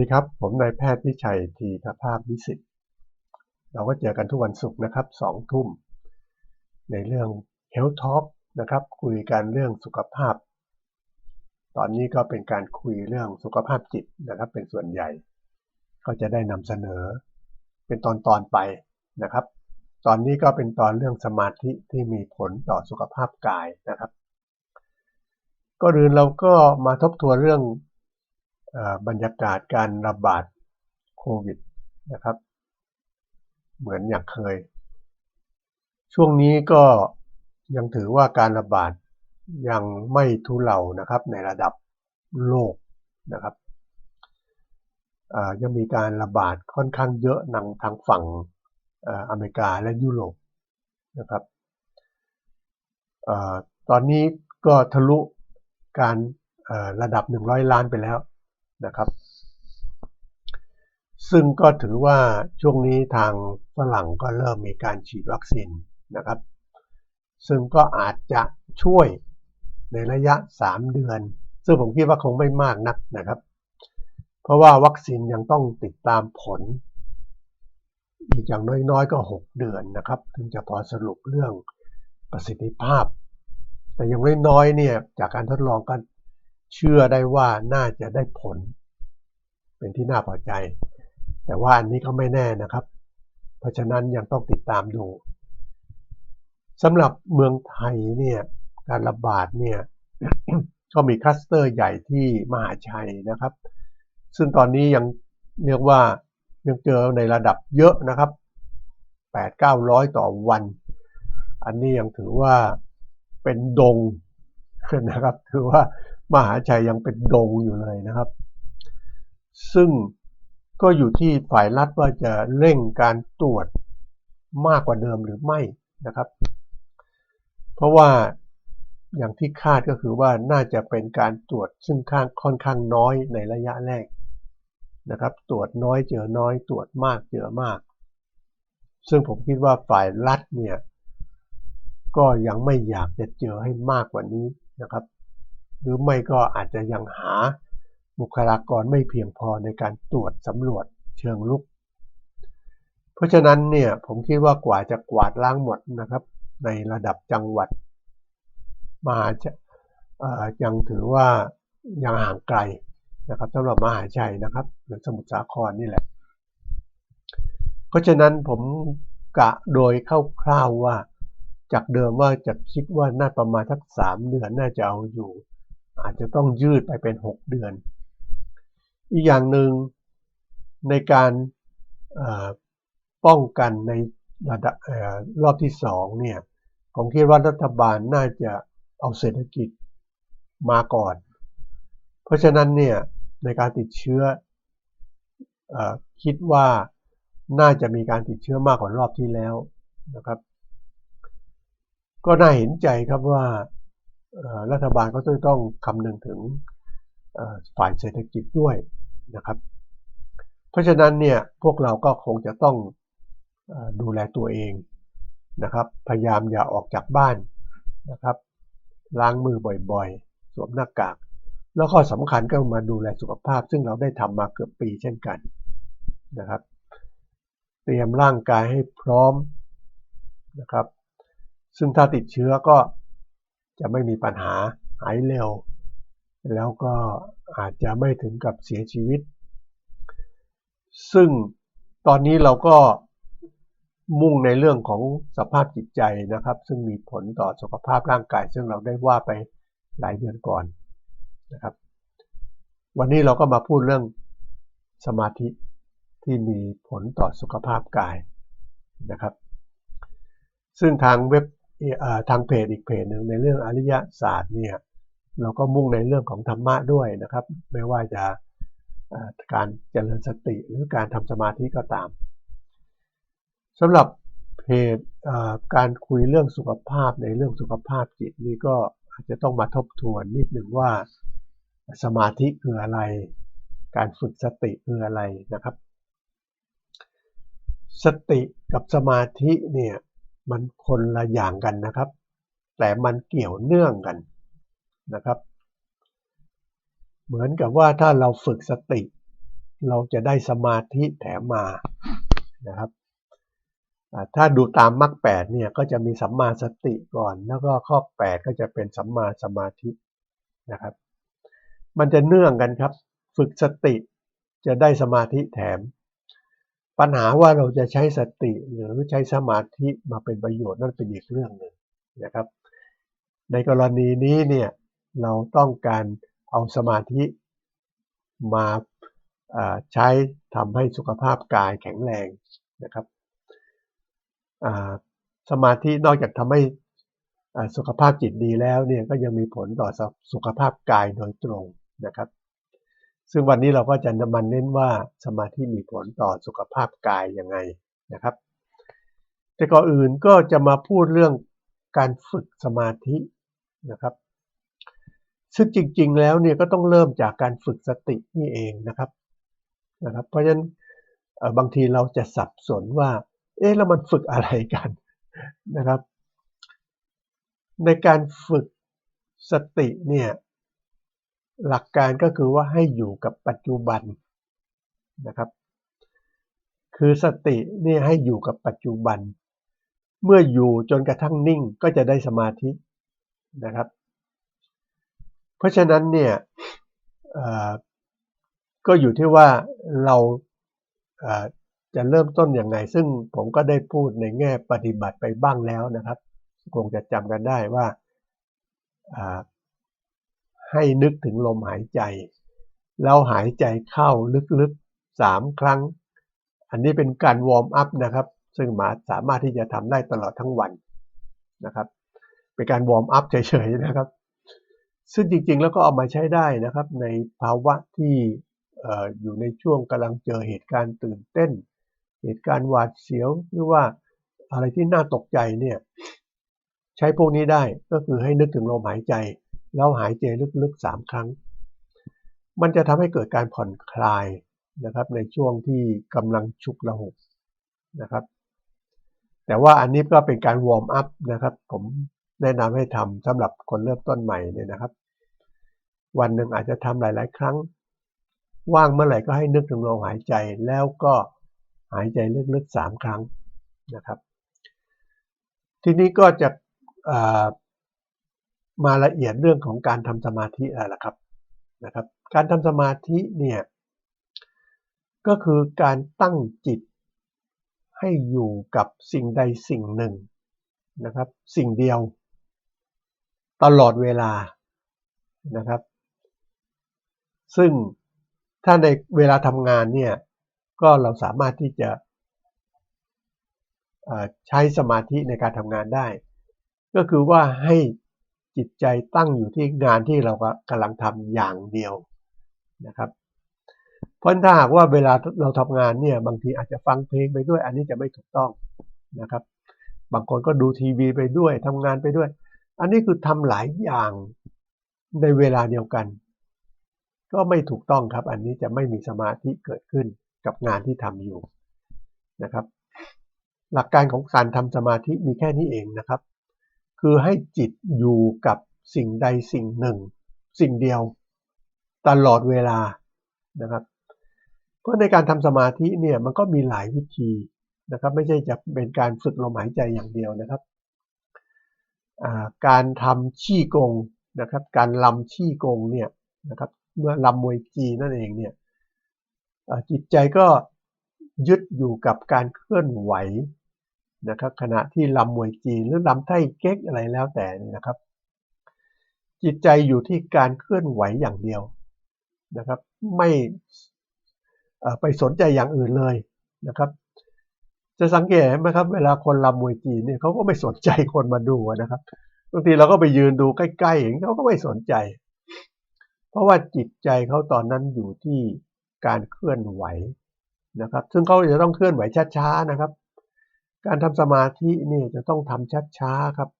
สวัสดีครับ ผมนายแพทย์วิชัยทีทภาพวิสิทธิ์เราก็เจอกันทุกวันศุกร์นะครับสองทุ่ม ในเรื่อง Health Talk นะครับ คุยกันเรื่องสุขภาพ ตอนนี้ก็เป็นการคุยเรื่องสุขภาพจิตนะครับ เป็นส่วนใหญ่ ก็จะได้นำเสนอ เป็นตอนตอนไปนะครับ ตอนนี้ก็เป็นตอนเรื่องสมาธิที่มีผลต่อสุขภาพกายนะครับ ก็อื่นเราก็มาทบทวนเรื่อง บรรยากาศการระบาดโควิดนะครับ เหมือนอย่างเคย ช่วงนี้ก็ยังถือว่าการระบาดยังไม่ทุเลานะครับในระดับโลกนะครับยังมีการระบาดค่อนข้างเยอะนังทางฝั่งอเมริกาและยุโรปนะครับตอนนี้ก็ทะลุการระดับ 100 ล้านไปแล้ว นะครับ ซึ่งก็ถือว่าช่วงนี้ทางฝรั่งก็เริ่มมีการฉีดวัคซีนนะครับ ซึ่งก็อาจจะช่วยในระยะ 3 เดือน ซึ่งผมคิดว่าคงไม่มากนักนะครับ เพราะว่าวัคซีนยังต้องติดตามผล อีกอย่างน้อยๆก็ 6 เดือนนะครับ ถึงจะพอสรุปเรื่องประสิทธิภาพ แต่อย่างน้อยๆเนี่ยจากการทดลองกัน เชื่อได้ว่าน่าจะได้ผล เป็นที่น่าพอใจ แต่ว่าอันนี้ก็ไม่แน่นะครับ เพราะฉะนั้นยังต้องติดตามดูสำหรับเมืองไทยเนี่ยการระบาดเนี่ยก็มีคลัสเตอร์ใหญ่ที่มหาชัยนะครับ ซึ่งตอนนี้ยังเรียกว่ายังเจอในระดับเยอะนะครับ8-900 ต่อวัน อันนี้ยังถือว่าเป็นดงนะครับ ถือว่า มหาชัยยังเป็นดงอยู่เลยนะครับ ซึ่งก็อยู่ที่ฝ่ายรัฐว่าจะเร่งการตรวจมากกว่าเดิมหรือไม่นะครับ เพราะว่าอย่างที่คาดก็คือว่าน่าจะเป็นการตรวจซึ่งข้างค่อนข้างน้อยในระยะแรกนะครับ ตรวจน้อยเจอน้อย ตรวจมากเจอมาก ซึ่งผมคิดว่าฝ่ายรัฐเนี่ยก็ยังไม่อยากจะเจอให้มากกว่านี้นะครับ หรือไม่ก็อาจจะยังหาบุคลากรไม่เพียงพอในการตรวจสำรวจเชิงลุก เพราะฉะนั้นเนี่ยผมคิดว่ากว่าจะกวาดล้างหมดนะครับ ในระดับจังหวัดมหายังถือว่ายังห่างไกลนะครับสำหรับมหาชัยนะครับ หรือสมุทรสาครนี่แหละ เพราะฉะนั้นผมกะโดยคร่าวๆว่าจากเดิมว่าจะคิดว่าน่าประมาณสักสามเดือนน่าจะเอาอยู่ อาจจะต้องยืดไปเป็น 6 เดือน อีกอย่างหนึ่งในการป้องกันในระดับรอบที่2เนี่ยผมคิดว่ารัฐบาลน่าจะเอาเศรษฐกิจมาก่อน เพราะฉะนั้นเนี่ยในการติดเชื้ออคิดว่าน่าจะมีการติดเชื้อมากกว่ารอบที่แล้วนะครับ ก็น่าเห็นใจครับว่า รัฐบาลก็ต้องคำนึงถึงฝ่ายเศรษฐกิจด้วยนะครับ เพราะฉะนั้นเนี่ยพวกเราก็คงจะต้องดูแลตัวเองนะครับ พยายามอย่าออกจากบ้านนะครับ ล้างมือบ่อยๆ สวมหน้ากาก แล้วก็สำคัญก็มาดูแลสุขภาพ ซึ่งเราได้ทำมาเกือบปีเช่นกันนะครับ เตรียมร่างกายให้พร้อมนะครับ ซึ่งถ้าติดเชื้อก็ จะไม่มีปัญหาหายเร็ว แล้วก็อาจจะไม่ถึงกับเสียชีวิต ซึ่งตอนนี้เราก็มุ่งในเรื่องของสภาพจิตใจนะครับ ซึ่งมีผลต่อสุขภาพร่างกาย ซึ่งเราได้ว่าไปหลายเดือนก่อนนะครับ วันนี้เราก็มาพูดเรื่องสมาธิที่มีผลต่อสุขภาพกายนะครับ ซึ่งทางเว็บ ทางเพจอีกเพจหนึ่งในเรื่องอริยศาสตร์เนี่ยเราก็มุ่งในเรื่องของธรรมะด้วยนะครับ ไม่ว่าจะการเจริญสติหรือการทำสมาธิก็ตามสำหรับเพจการคุยเรื่องสุขภาพในเรื่องสุขภาพจิตนี่ก็อาจจะต้องมาทบทวนนิดหนึ่งว่าสมาธิคืออะไร การฝึกสติคืออะไรนะครับ สติกับสมาธิเนี่ย มันคนละอย่างกันนะครับ แต่มันเกี่ยวเนื่องกันนะครับ เหมือนกับว่าถ้าเราฝึกสติ เราจะได้สมาธิแถมมานะครับถ้าดูตามมรรคแปดเนี่ยก็จะมีสัมมาสติก่อน แล้วก็ข้อแปดก็จะเป็นสัมมาสมาธินะครับ มันจะเนื่องกันครับ ฝึกสติจะได้สมาธิแถม ปัญหาว่าเราจะใช้สติหรือใช้สมาธิมาเป็นประโยชน์นั่นเป็นอีกเรื่องหนึ่งนะครับ ในกรณีนี้เนี่ยเราต้องการเอาสมาธิมาใช้ทำให้สุขภาพกายแข็งแรงนะครับสมาธินอกจากทำให้สุขภาพจิตดีแล้วเนี่ยก็ยังมีผลต่อสุขภาพกายโดยตรงนะครับ ซึ่งวันนี้เราก็จะนำมันเน้นว่าสมาธิมีผลต่อสุขภาพกายยังไงนะครับ แต่ก่อนอื่นก็จะมาพูดเรื่องการฝึกสมาธินะครับ ซึ่งจริง ๆ แล้วเนี่ยก็ต้องเริ่มจากการฝึกสตินี่เองนะครับนะครับ เพราะฉะนั้นบางทีเราจะสับสนว่า เอ๊ะแล้วมันฝึกอะไรกันนะครับ ในการฝึกสติเนี่ย หลักการก็คือว่าให้อยู่กับปัจจุบันนะครับ คือสตินี่ให้อยู่กับปัจจุบัน เมื่ออยู่จนกระทั่งนิ่งก็จะได้สมาธินะครับ เพราะฉะนั้นเนี่ยก็อยู่ที่ว่าเราจะเริ่มต้นอย่างไง ซึ่งผมก็ได้พูดในแง่ปฏิบัติไปบ้างแล้วนะครับ คงจะจำกันได้ว่า ให้นึกถึงลมหายใจเราหายใจเข้าลึกๆสามครั้ง อันนี้เป็นการวอร์มอัพนะครับ ซึ่งมาสามารถที่จะทำได้ตลอดทั้งวันนะครับ เป็นการวอร์มอัพเฉยๆนะครับ ซึ่งจริงๆแล้วก็เอามาใช้ได้นะครับ ในภาวะที่อยู่ในช่วงกำลังเจอเหตุการณ์ตื่นเต้น เหตุการณ์หวาดเสียว หรือว่าอะไรที่น่าตกใจเนี่ยใช้พวกนี้ได้ก็คือให้นึกถึงลมหายใจ แล้วหายใจลึกๆสามครั้ง มันจะทำให้เกิดการผ่อนคลายนะครับในช่วงที่กำลังฉุกละหุกนะครับ แต่ว่าอันนี้ก็เป็นการวอร์มอัพนะครับ ผมแนะนำให้ทำสำหรับคนเริ่มต้นใหม่เนี่ยนะครับ วันหนึ่งอาจจะทำหลาย ๆ ครั้ง ว่างเมื่อไหร่ก็ให้นึกถึงลมหายใจแล้วก็หายใจลึกๆสามครั้งนะครับ ทีนี้ก็จะ มาละเอียดเรื่องของการทำสมาธิอะไรล่ะครับนะครับ การทำสมาธิเนี่ยก็คือการตั้งจิตให้อยู่กับสิ่งใดสิ่งหนึ่งนะครับ สิ่งเดียว ตลอดเวลานะครับ ซึ่งถ้าในเวลาทำงานเนี่ยก็เราสามารถที่จะใช้สมาธิในการทำงานได้ ก็คือว่าให้ จิตใจตั้งอยู่ที่งานที่เรากำลังทำอย่างเดียวนะครับเพราะถ้าหากว่าเวลาเราทำงานเนี่ยบางทีอาจจะฟังเพลงไปด้วย อันนี้จะไม่ถูกต้องนะครับ บางคนก็ดูทีวีไปด้วยทำงานไปด้วย อันนี้คือทำหลายอย่างในเวลาเดียวกัน ก็ไม่ถูกต้องครับ อันนี้จะไม่มีสมาธิเกิดขึ้นกับงานที่ทำอยู่นะครับ หลักการของการทำสมาธิมีแค่นี้เองนะครับ คือให้จิตอยู่กับสิ่งใดสิ่งหนึ่ง สิ่งเดียวตลอดเวลานะครับ เพราะในการทำสมาธิเนี่ยมันก็มีหลายวิธีนะครับไม่ใช่จะเป็นการฝึกลมหายใจอย่างเดียวนะครับการทำชี้กงนะครับการลำชี้กงเนี่ยนะครับเมื่อลำมวยจีนั่นเองเนี่ยจิตใจก็ยึดอยู่กับการเคลื่อนไหว นะครับขณะที่ลำมวยจีนหรือลำไทเก๊กอะไรแล้วแต่นะครับ จิตใจอยู่ที่การเคลื่อนไหวอย่างเดียวนะครับ ไม่ไปสนใจอย่างอื่นเลยนะครับ จะสังเกตไหมครับ เวลาคนลำมวยจีนเนี่ยเขาก็ไม่สนใจคนมาดูนะครับบางทีเราก็ไปยืนดูใกล้ๆอย่างนี้เขาก็ไม่สนใจ เพราะว่าจิตใจเขาตอนนั้นอยู่ที่การเคลื่อนไหวนะครับ ซึ่งเขาจะต้องเคลื่อนไหวช้าๆนะครับ การทำสมาธินี่จะต้องทำช้าๆครับ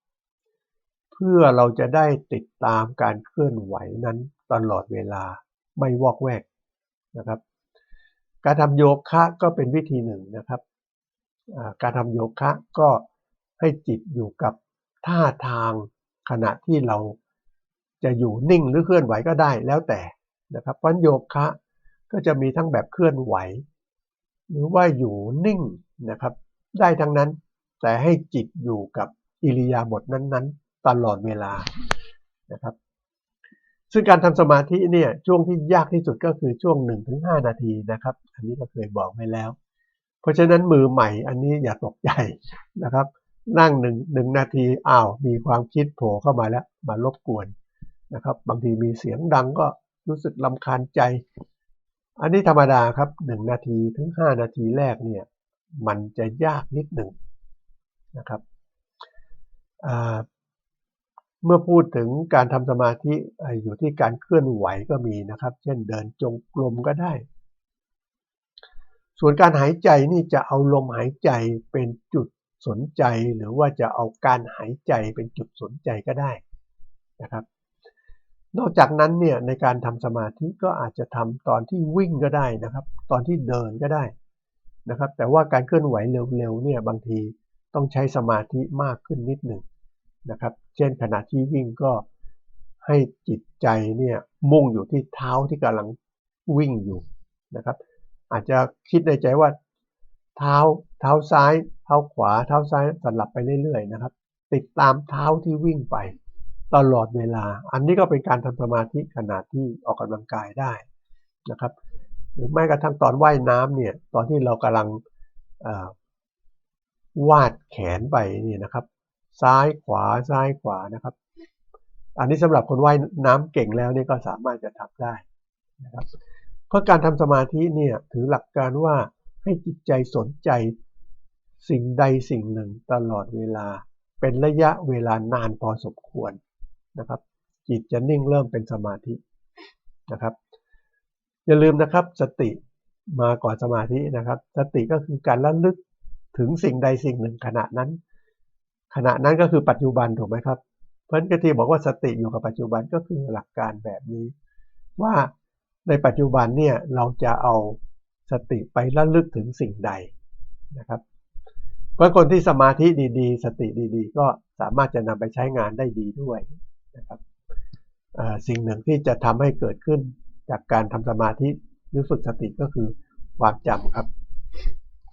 เพื่อเราจะได้ติดตามการเคลื่อนไหวนั้นตลอดเวลาไม่วอกแวกนะครับ การทำโยคะก็เป็นวิธีหนึ่งนะครับการทำโยคะก็ให้จิตอยู่กับท่าทางขณะที่เราจะอยู่นิ่งหรือเคลื่อนไหวก็ได้แล้วแต่นะครับเพราะโยคะก็จะมีทั้งแบบเคลื่อนไหว หรือว่าอยู่นิ่งนะครับ ได้ทั้งนั้น แต่ให้จิตอยู่กับอิริยาบถนั้น ๆ ตลอดเวลานะครับ ซึ่งการทำสมาธิเนี่ยช่วงที่ยากที่สุดก็คือช่วง 1-5 นาทีนะครับ อันนี้ก็เคยบอกไว้แล้ว เพราะฉะนั้นมือใหม่อันนี้อย่าตกใจนะครับ นั่งหนึ่งหนึ่งนาทีอ้าวมีความคิดโผล่เข้ามาแล้วมารบกวนนะครับ บางทีมีเสียงดังก็รู้สึกลำคาญใจ อันนี้ธรรมดาครับหนึ่งนาทีถึงห้านาทีแรกเนี่ย มันจะยากนิดหนึ่งนะครับเมื่อพูดถึงการทำสมาธิอยู่ที่การเคลื่อนไหวก็มีนะครับ เช่นเดินจงกรมก็ได้ ส่วนการหายใจนี่จะเอาลมหายใจเป็นจุดสนใจ หรือว่าจะเอาการหายใจเป็นจุดสนใจก็ได้นะครับ นอกจากนั้นเนี่ยในการทำสมาธิก็อาจจะทำตอนที่วิ่งก็ได้นะครับ ตอนที่เดินก็ได้ นะครับ แต่ว่าการเคลื่อนไหวเร็วๆเนี่ยบางทีต้องใช้สมาธิมากขึ้นนิดหนึ่งนะครับ เช่นขณะที่วิ่งก็ให้จิตใจเนี่ยมุ่งอยู่ที่เท้าที่กำลังวิ่งอยู่นะครับ อาจจะคิดในใจว่าเท้าเท้าซ้าย เท้าขวา เท้าซ้ายสลับไปเรื่อยๆนะครับ ติดตามเท้าที่วิ่งไป ตลอดเวลา อันนี้ก็เป็นการทำสมาธิขณะที่ออกกำลังกายได้นะครับ หรือแม้กระทั่งตอนว่ายน้ำเนี่ยตอนที่เรากำลังวาดแขนไปนี่นะครับ ซ้ายขวาซ้ายขวานะครับ อันนี้สำหรับคนว่ายน้ำเก่งแล้วนี่ก็สามารถจะทำได้นะครับเพราะการทำสมาธิเนี่ยถือหลักการว่าให้จิตใจสนใจสิ่งใดสิ่งหนึ่งตลอดเวลาเป็นระยะเวลานานพอสมควรนะครับ จิตจะนิ่งเริ่มเป็นสมาธินะครับ อย่าลืมนะครับสติมาก่อนสมาธินะครับ สติก็คือการระลึกถึงสิ่งใดสิ่งหนึ่งขณะนั้น ขณะนั้นก็คือปัจจุบันถูกไหมครับ เพราะฉะนั้นที่บอกว่าสติอยู่กับปัจจุบันก็คือหลักการแบบนี้ ว่าในปัจจุบันเนี่ยเราจะเอาสติไประลึกถึงสิ่งใดนะครับเพราะคนที่สมาธิดีๆ สติดีๆ ก็สามารถจะนำไปใช้งานได้ดีด้วยนะครับสิ่งหนึ่งที่จะทำให้เกิดขึ้น จากการทำสมาธิหรือฝึกสติก็คือความจำครับ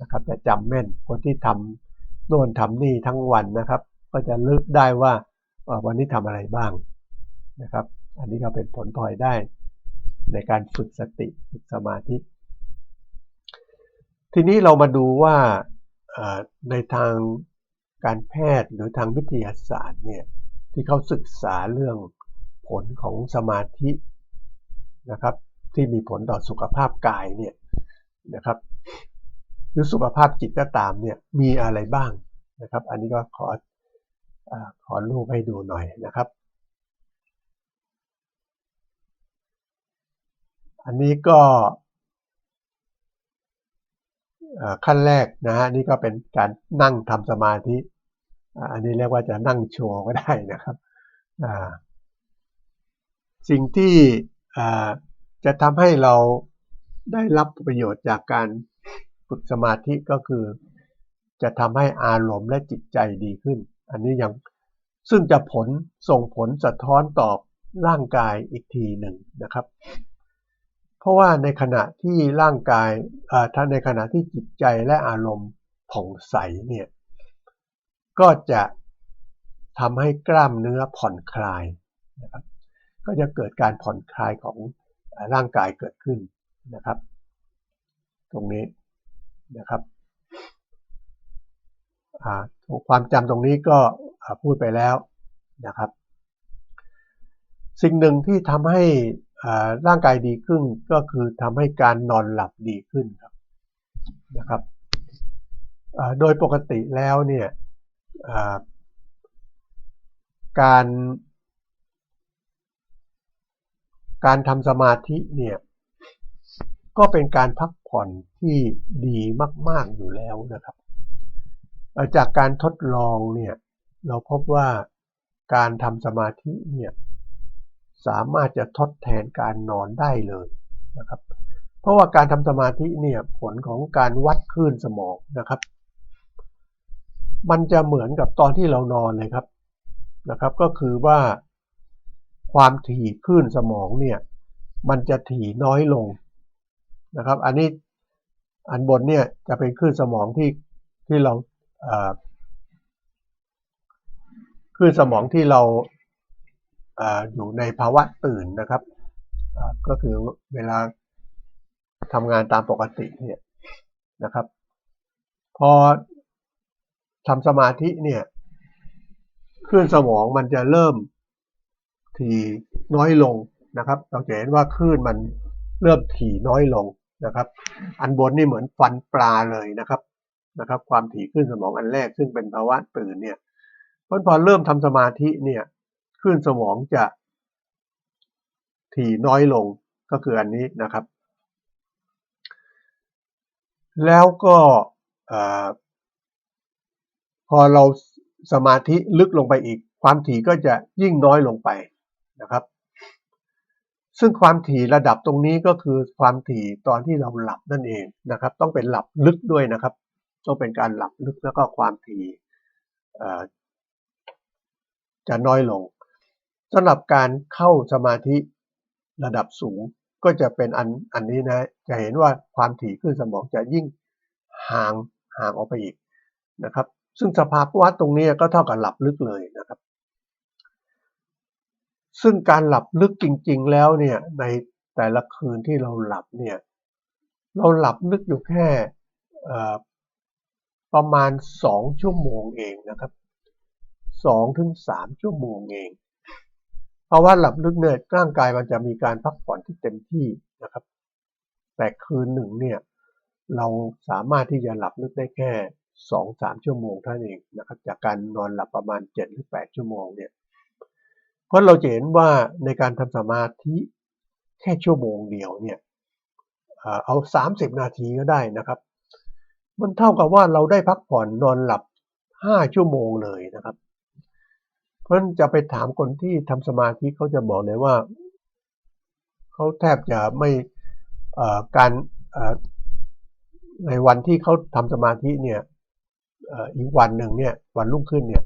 นะครับ จะจำแม่นคนที่ทำโน่นทำนี่ทั้งวันนะครับ ก็จะลึกได้ว่าวันนี้ทำอะไรบ้างนะครับ อันนี้ก็เป็นผลพลอยได้ในการฝึกสติฝึกสมาธิ ทีนี้เรามาดูว่าในทางการแพทย์หรือทางวิทยาศาสตร์เนี่ยที่เขาศึกษาเรื่องผลของสมาธิ นะครับที่มีผลต่อสุขภาพกายเนี่ยนะครับหรือสุขภาพจิตก็ตามเนี่ยมีอะไรบ้างนะครับ อันนี้ก็ขออขอรูปให้ดูหน่อยนะครับ อันนี้ก็ขั้นแรกนะฮะนี่ก็เป็นการนั่งทำสมาธิอันนี้เรียกว่าจะนั่งโชว์ก็ได้นะครับสิ่งที่ จะทำให้เราได้รับประโยชน์จากการฝึกสมาธิก็คือ จะทำให้อารมณ์และจิตใจดีขึ้น อันนี้ยังซึ่งจะผลส่งผลสะท้อนต่อร่างกายอีกทีหนึ่งนะครับ เพราะว่าในขณะที่ร่างกายถ้าในขณะที่จิตใจและอารมณ์ผ่องใสเนี่ยก็จะทำให้กล้ามเนื้อผ่อนคลายนะครับ ก็จะเกิดการผ่อนคลายของร่างกายเกิดขึ้นนะครับ ตรงนี้นะครับความจำตรงนี้ก็พูดไปแล้วนะครับ สิ่งหนึ่งที่ทำให้ร่างกายดีขึ้นก็คือทำให้การนอนหลับดีขึ้นครับนะครับโดยปกติแล้วเนี่ยการ การทำสมาธิเนี่ยก็เป็นการพักผ่อนที่ดีมาก ๆอยู่แล้วนะครับ จากการทดลองเนี่ยเราพบว่าการทำสมาธิเนี่ยสามารถจะทดแทนการนอนได้เลยนะครับ เพราะว่าการทำสมาธิเนี่ยผลของการวัดคลื่นสมองนะครับ มันจะเหมือนกับตอนที่เรานอนเลยครับนะครับ ก็คือว่า ความถี่คลื่นสมองเนี่ยมันจะถี่น้อยลงนะครับ อันนี้อันบนเนี่ยจะเป็นคลื่นสมองที่ที่เราคลื่นสมองที่เราอยู่ในภาวะตื่นนะครับก็คือเวลาทำงานตามปกติเนี่ยนะครับ พอทำสมาธิเนี่ยคลื่นสมองมันจะเริ่ม ถี่น้อยลงนะครับ เราจะเห็นว่าคลื่นมันเริ่มถี่น้อยลงนะครับ อันบนนี่เหมือนฟันปลาเลยนะครับนะครับ ความถี่คลื่นสมองอันแรกซึ่งเป็นภาวะตื่นเนี่ยพอพอเริ่มทำสมาธิเนี่ยคลื่นสมองจะถี่น้อยลงก็คืออันนี้นะครับ แล้วก็พอเราสมาธิลึกลงไปอีก ความถี่ก็จะยิ่งน้อยลงไป นะครับ ซึ่งความถี่ระดับตรงนี้ก็คือความถี่ตอนที่เราหลับนั่นเองนะครับ ต้องเป็นหลับลึกด้วยนะครับ ต้องเป็นการหลับลึกแล้วก็ความถี่จะน้อยลงสำหรับการเข้าสมาธิระดับสูงก็จะเป็นอันอันนี้นะจะเห็นว่าความถี่ขึ้นสมองจะยิ่งห่างห่างออกไปอีกนะครับ ซึ่งสภาพวัดตรงนี้ก็เท่ากับหลับลึกเลยนะครับ ซึ่งการหลับลึกจริง ๆ แล้วเนี่ยในแต่ละคืนที่เราหลับเนี่ยเราหลับลึกอยู่แค่ประมาณ 2 ชั่วโมงเองนะครับ2ถึง3ชั่วโมงเอง เพราะว่าหลับลึกเนี่ยร่างกายมันจะมีการพักผ่อนที่เต็มที่นะครับ แต่คืนหนึ่งเนี่ยเราสามารถที่จะหลับลึกได้แค่สองสามชั่วโมงเท่านั้นเองนะครับจากการนอนหลับประมาณเจ็ดหรือแปดชั่วโมงเนี่ย เพราะเราจะเห็นว่าในการทำสมาธิแค่ชั่วโมงเดียวเนี่ยเอาสามสิบนาทีก็ได้นะครับ มันเท่ากับว่าเราได้พักผ่อนนอนหลับห้าชั่วโมงเลยนะครับ เพราะจะไปถามคนที่ทำสมาธิเขาจะบอกเลยว่าเขาแทบจะไม่การในวันที่เขาทำสมาธิเนี่ยอีกวันหนึ่งเนี่ยวันรุ่งขึ้นเนี่ย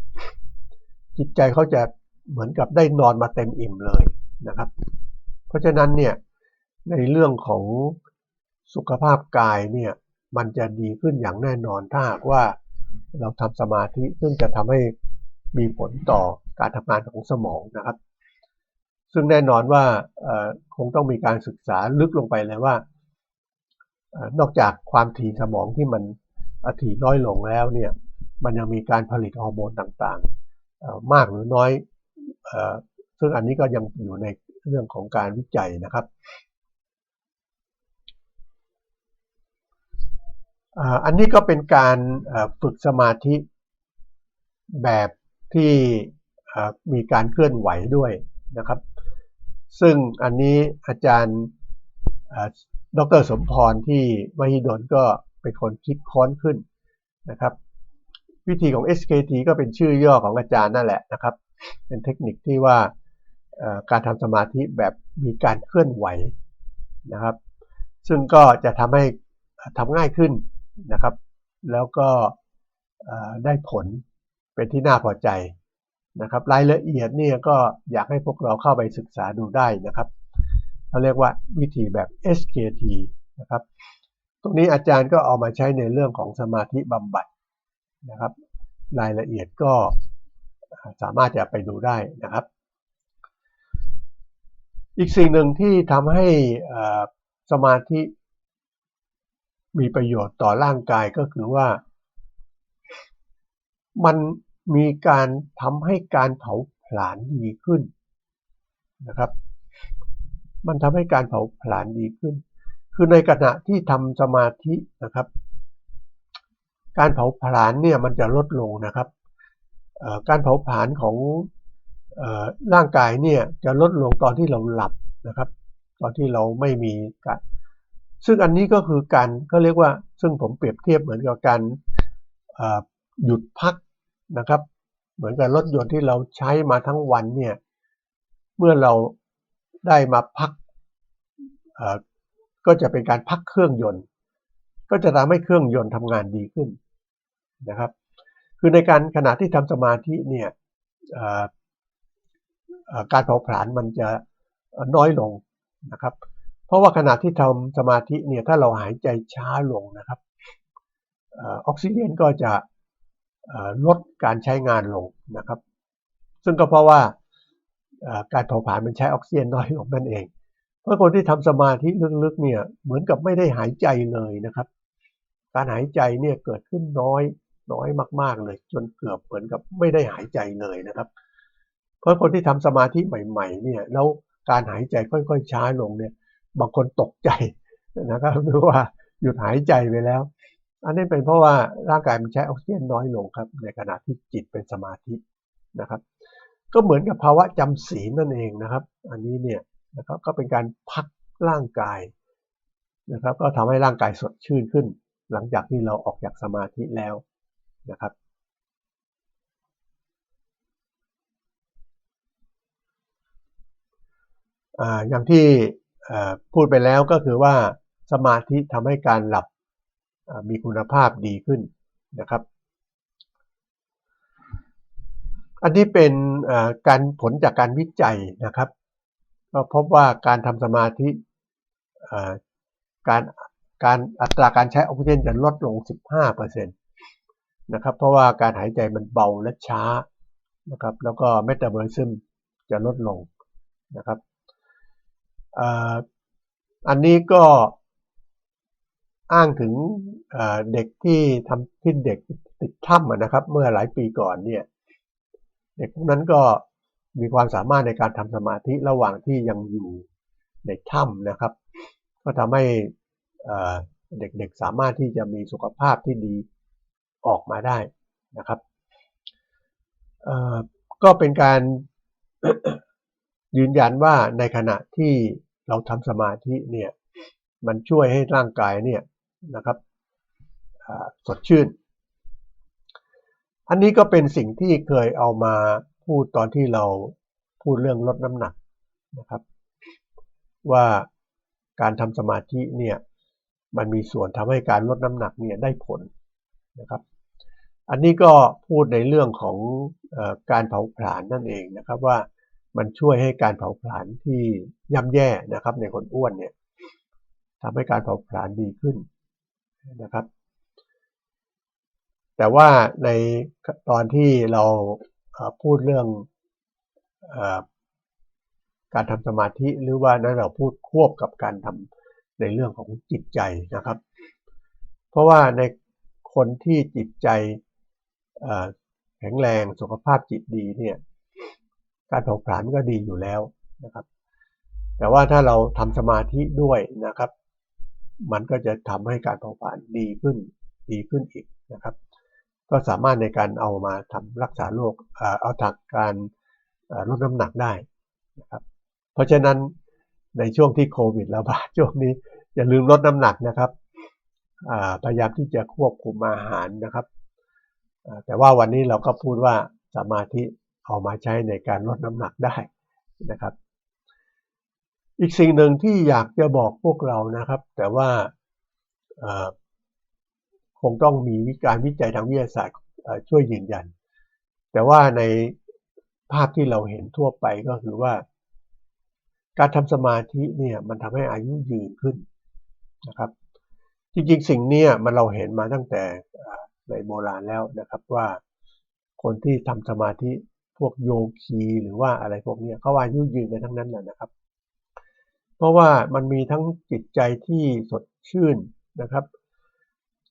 จิตใจเขาจะ เหมือนกับได้นอนมาเต็มอิ่มเลยนะครับ เพราะฉะนั้นเนี่ยในเรื่องของสุขภาพกายเนี่ยมันจะดีขึ้นอย่างแน่นอนถ้าหากว่าเราทำสมาธิซึ่งจะทำให้มีผลต่อการทำงานของสมองนะครับ ซึ่งแน่นอนว่าคงต้องมีการศึกษาลึกลงไปเลยว่า นอกจากความถี่สมองที่มันถี่น้อยลงแล้วเนี่ยมันยังมีการผลิตฮอร์โมนต่างๆ มากหรือน้อย ซึ่งอันนี้ก็ยังอยู่ในเรื่องของการวิจัยนะครับ อันนี้ก็เป็นการฝึกสมาธิแบบที่มีการเคลื่อนไหวด้วยนะครับ ซึ่งอันนี้อาจารย์ดรสมพรที่มหิดลก็เป็นคนคิดค้นขึ้นนะครับ วิธีของ SKT ก็เป็นชื่อย่อของอาจารย์นั่นแหละนะครับ เป็นเทคนิคที่ว่าการทำสมาธิแบบมีการเคลื่อนไหวนะครับ ซึ่งก็จะทำให้ทำง่ายขึ้นนะครับ แล้วก็ได้ผลเป็นที่น่าพอใจนะครับรายละเอียดเนี่ยก็อยากให้พวกเราเข้าไปศึกษาดูได้นะครับเขาเรียกว่าวิธีแบบ SKT นะครับ ตรงนี้อาจารย์ก็เอามาใช้ในเรื่องของสมาธิบำบัดนะครับ รายละเอียดก็ สามารถจะไปดูได้นะครับ อีกสิ่งหนึ่งที่ทำให้สมาธิมีประโยชน์ต่อร่างกายก็คือว่า มันมีการทำให้การเผาผลาญดีขึ้นนะครับ มันทำให้การเผาผลาญดีขึ้น คือในขณะที่ทำสมาธินะครับ การเผาผลาญเนี่ยมันจะลดลงนะครับ การเผาผลาญของร่างกายเนี่ยจะลดลงตอนที่เราหลับนะครับ ตอนที่เราไม่มีการซึ่งอันนี้ก็คือการก็เรียกว่าซึ่งผมเปรียบเทียบเหมือนกับการหยุดพักนะครับ เหมือนกับรถยนต์ที่เราใช้มาทั้งวันเนี่ยเมื่อเราได้มาพักก็จะเป็นการพักเครื่องยนต์ ก็จะทำให้เครื่องยนต์ทำงานดีขึ้นนะครับ คือในการขณะที่ทำสมาธิเนี่ยการเผาผลาญมันจะน้อยลงนะครับ เพราะว่าขณะที่ทำสมาธิเนี่ยถ้าเราหายใจช้าลงนะครับออกซิเจนก็จะลดการใช้งานลงนะครับ ซึ่งก็เพราะว่าการเผาผลาญมันใช้ออกซิเจนน้อยลงนั่นเอง เพราะคนที่ทำสมาธิลึกๆเนี่ยเหมือนกับไม่ได้หายใจเลยนะครับ การหายใจเนี่ยเกิดขึ้นน้อย น้อยมาก ๆ เลย จนเกือบเหมือนกับไม่ได้หายใจเลยนะครับ เพราะคนที่ทำสมาธิใหม่ ๆ เนี่ยแล้วการหายใจค่อยๆช้าลงเนี่ย บางคนตกใจนะครับหรือว่าหยุดหายใจไปแล้ว อันนี้เป็นเพราะว่าร่างกายมันใช้ออกซิเจนน้อยลงครับ ในขณะที่จิตเป็นสมาธินะครับ ก็เหมือนกับภาวะจำศีลนั่นเองนะครับ อันนี้เนี่ยนะครับก็เป็นการพักร่างกายนะครับ ก็ทำให้ร่างกายสดชื่นขึ้น หลังจากที่เราออกจากสมาธิแล้ว นะครับอย่างที่พูดไปแล้วก็คือว่าสมาธิทำให้การหลับมีคุณภาพดีขึ้นนะครับ อันนี้เป็นการผลจากการวิจัยนะครับ ก็พบว่าการทำสมาธิการการอัตราการใช้ออกซิเจนจะลดลง 15%น นะครับ เพราะว่าการหายใจมันเบาและช้านะครับ แล้วก็เมตาบอลิซึมจะลดลงนะครับอันนี้ก็อ้างถึงเด็กที่ทำที่เด็กติดถ้ำนะครับ เมื่อหลายปีก่อนเนี่ยเด็กพวกนั้นก็มีความสามารถในการทำสมาธิระหว่างที่ยังอยู่ในถ้ำนะครับ ก็ทำให้เด็กๆสามารถที่จะมีสุขภาพที่ดี ออกมาได้นะครับก็เป็นการยืนยันว่าในขณะที่เราทำสมาธิเนี่ยมันช่วยให้ร่างกายเนี่ยนะครับสดชื่น อันนี้ก็เป็นสิ่งที่เคยเอามาพูดตอนที่เราพูดเรื่องลดน้ำหนักนะครับ ว่าการทำสมาธิเนี่ยมันมีส่วนทำให้การลดน้ำหนักเนี่ยได้ผลนะครับ อันนี้ก็พูดในเรื่องของอการเผาผลาญนั่นเองนะครับว่ามันช่วยให้การเผาผลาญที่ย่ำแย่นะครับ ในคนอ้วนเนี่ยทำให้การเผาผลาญดีขึ้นนะครับ แต่ว่าในตอนที่เราพูดเรื่องการทำสมาธิหรือว่านั้นเราพูดควบกับการทำในเรื่องของจิตใจนะครับ เพราะว่าในคนที่จิตใจ แข็งแรงสุขภาพจิตดีเนี่ยการเผาผลาญก็ดีอยู่แล้วนะครับ แต่ว่าถ้าเราทำสมาธิด้วยนะครับ มันก็จะทำให้การเผาผลาญดีขึ้นดีขึ้นอีกนะครับ ก็สามารถในการเอามาทำรักษาโรคเอาถักการลดน้ำหนักได้นะครับ เพราะฉะนั้นในช่วงที่โควิดระบาดช่วงนี้อย่าลืมลดน้ำหนักนะครับพยายามที่จะควบคุมอาหารนะครับ แต่ว่าวันนี้เราก็พูดว่าสมาธิเอามาใช้ในการลดน้ำหนักได้นะครับ อีกสิ่งหนึ่งที่อยากจะบอกพวกเรานะครับ แต่ว่าคงต้องมีวิการวิจัยทางวิทยาศาสตร์ช่วยยืนยัน แต่ว่าในภาพที่เราเห็นทั่วไปก็คือว่า การทำสมาธิเนี่ยมันทำให้อายุยืนขึ้นนะครับ จริงๆ สิ่งนี้มันเราเห็นมาตั้งแต่ ในโบราณแล้วนะครับว่า คนที่ทำสมาธิพวกโยคีหรือว่าอะไรพวกนี้เขาอายุยืนกันทั้งนั้นแหละนะครับ เพราะว่ามันมีทั้งจิตใจที่สดชื่นนะครับ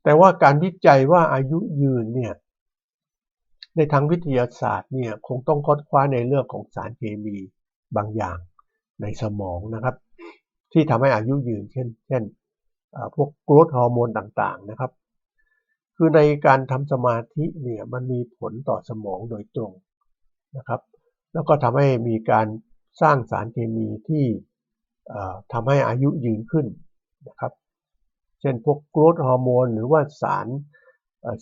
แต่ว่าการวิจัยว่าอายุยืนเนี่ยในทางวิทยาศาสตร์เนี่ยคงต้องค้นคว้าในเรื่องของสารเคมีบางอย่างในสมองนะครับ ที่ทำให้อายุยืนเช่น เช่นพวกกรดฮอร์โมนต่างๆนะครับ คือในการทำสมาธิเนี่ยมันมีผลต่อสมองโดยตรงนะครับ แล้วก็ทำให้มีการสร้างสารเคมีที่ทำให้อายุยืนขึ้นนะครับ เช่นพวกกรดฮอร์โมนหรือว่าสาร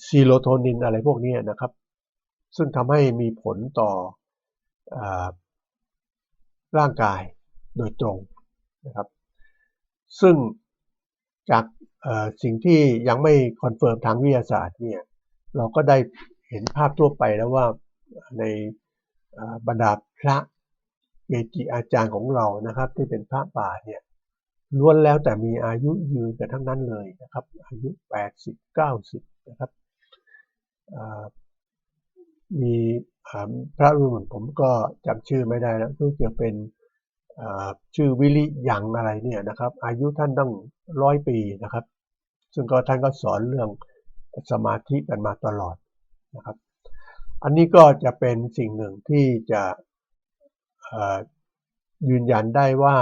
ซีโรโทนินอะไรพวกนี้นะครับ ซึ่งทำให้มีผลต่ออร่างกายโดยตรงนะครับ ซึ่งจาก สิ่งที่ยังไม่คอนเฟิร์มทางวิทยาศาสตร์เนี่ยเราก็ได้เห็นภาพทั่วไปแล้วว่าในบรรดาพระเกจิอาจารย์ของเรานะครับ ที่เป็นพระป่าเนี่ยล้วนแล้วแต่มีอายุยืนกันทั้งนั้นเลยนะครับ อายุ 80 90 นะครับมีพระรุ่นผมก็จำชื่อไม่ได้แล้วรู้จะเป็น ชื่อวิริยังอะไรเนี่ยนะครับ อายุท่านต้องร้อยปีนะครับ ซึ่งก็ท่านก็สอนเรื่องสมาธิกันมาตลอดนะครับ อันนี้ก็จะเป็นสิ่งหนึ่งที่จะยืนยันได้ว่า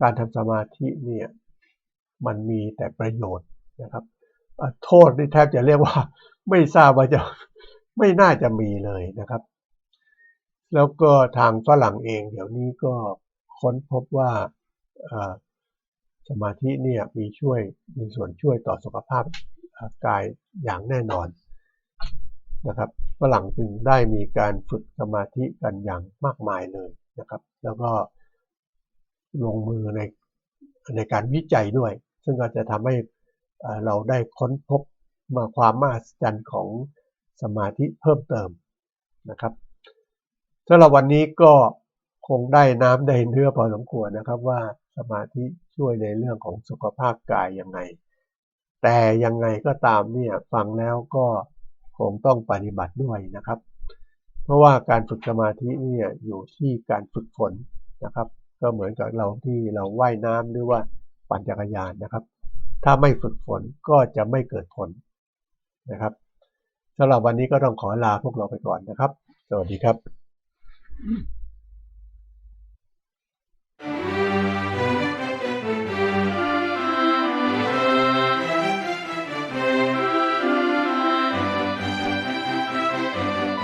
การทำสมาธิเนี่ยมันมีแต่ประโยชน์นะครับ โทษนี่แทบจะเรียกว่าไม่ทราบว่าจะไม่น่าจะมีเลยนะครับ แล้วก็ทางฝรั่งเองเดี๋ยวนี้ก็ ค้นพบว่าสมาธิเนี่ยมีช่วยมีส่วนช่วยต่อสุขภาพกายอย่างแน่นอนนะครับฝรั่งจึงได้มีการฝึกสมาธิกันอย่างมากมายเลยนะครับ แล้วก็ลงมือในในการวิจัยด้วย ซึ่งก็จะทำให้เราได้ค้นพบมาความมหัศจรรย์ของสมาธิเพิ่มเติมนะครับสำหรับวันนี้ก็ คงได้น้ำได้เนื้อพอสมควรนะครับว่าสมาธิช่วยในเรื่องของสุขภาพกายยังไง แต่ยังไงก็ตามเนี่ยฟังแล้วก็คงต้องปฏิบัติด้วยนะครับ เพราะว่าการฝึกสมาธิเนี่ยอยู่ที่การฝึกฝนนะครับ ก็เหมือนกับเราที่เราว่ายน้ำหรือว่าปั่นจักรยานนะครับ ถ้าไม่ฝึกฝนก็จะไม่เกิดผลนะครับสำหรับวันนี้ก็ต้องขอลาพวกเราไปก่อนนะครับ สวัสดีครับ